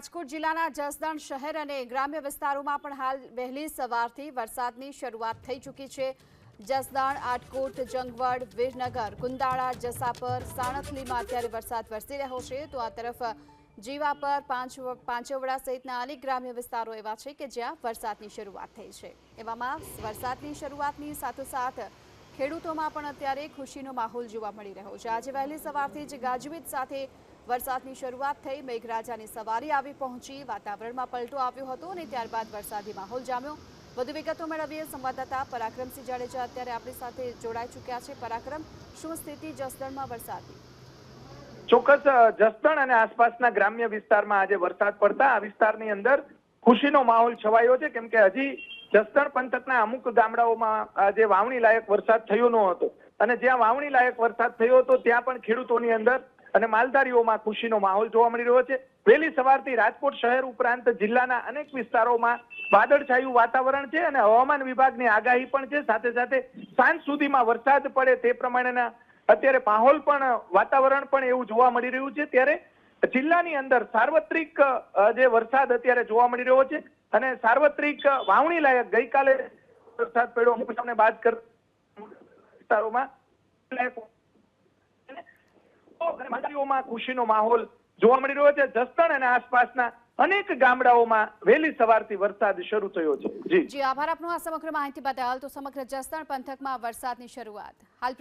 રાજકોટ જિલ્લાના જસદણ શહેર અને ગ્રામ્ય વિસ્તારોમાં પણ હાલ વહેલી સવારથી વરસાદની શરૂઆત થઈ ચૂકી છે. જસદણ, આટકોટ, જંગવડ, વિરનગર, કુંદાળા, જસાપર, સાણથલીમાં અત્યારે વરસાદ વરસી રહ્યો છે. તો આ તરફ જીવાપર, પાંચ પાંચવડા સહિતના અનેક ગ્રામ્ય વિસ્તારો એવા છે કે જ્યાં વરસાદની શરૂઆત થઈ છે. એવામાં વરસાદની શરૂઆતની સાથોસાથ ખેડૂતોમાં પણ અત્યારે ખુશીનો માહોલ જોવા મળી રહ્યો છે. આજે વહેલી સવારથી જ ગાજવીજ સાથે વરસાદની શરૂઆત થઈ મેઘરાજાની સવારી આવી પહોંચી. વાતાવરણમાં પલટો આવ્યો હતો અને ત્યારબાદ વરસાદી માહોલ જામ્યો. વધુ વિગતો મેળવીએ સંવાદદાતા પરાક્રમસિંહ જાડેજા અત્યારે આપણી સાથે જોડાઈ ચૂક્યા છે. પરાક્રમ, શું સ્થિતિ જસદણમાં વરસાદની ચોક્કસ જસદણ અને આસપાસના ગ્રામ્ય વિસ્તારમાં આજે વરસાદ પડતા આ વિસ્તારની અંદર ખુશીનો માહોલ છવાયો છે. કેમ કે હજી જસદણ પંથકના અમુક ગામડાઓમાં આજે વાવણી લાયક વરસાદ થયો ન હતો. અને જ્યાં વાવણી લાયક વરસાદ થયો હતો, ત્યાં પણ ખેડૂતોની અંદર અને માલધારીઓમાં ખુશીનો માહોલ જોવા મળી રહ્યો છે. વહેલી સવારથી રાજકોટ શહેર ઉપરાંત જિલ્લાના અનેક વિસ્તારોમાં વાદળછાયું વાતાવરણ છે અને હવામાન વિભાગની આગાહી પણ છે. સાથે સાથે સાંજ સુધીમાં વરસાદ પડે તે પ્રમાણેના અત્યારે માહોલ પણ, વાતાવરણ પણ એવું જોવા મળી રહ્યું છે. ત્યારે જિલ્લાની અંદર સાર્વત્રિક જે વરસાદ અત્યારે જોવા મળી રહ્યો છે અને સાર્વત્રિક વાવણી લાયક ગઈકાલે વરસાદ પડ્યો. હું તમને વાત કર વિસ્તારોમાં માલધારીઓમાં ખુશીનો માહોલ જોવા મળી રહ્યો છે. જસદણ અને આસપાસના અનેક ગામડાઓમાં વહેલી સવારથી વરસાદ શરૂ થયો છે. જી, આભાર આપનો આ સમગ્ર માહિતી બદલ. તો સમગ્ર જસદણ પંથકમાં વરસાદની શરૂઆત. હાલ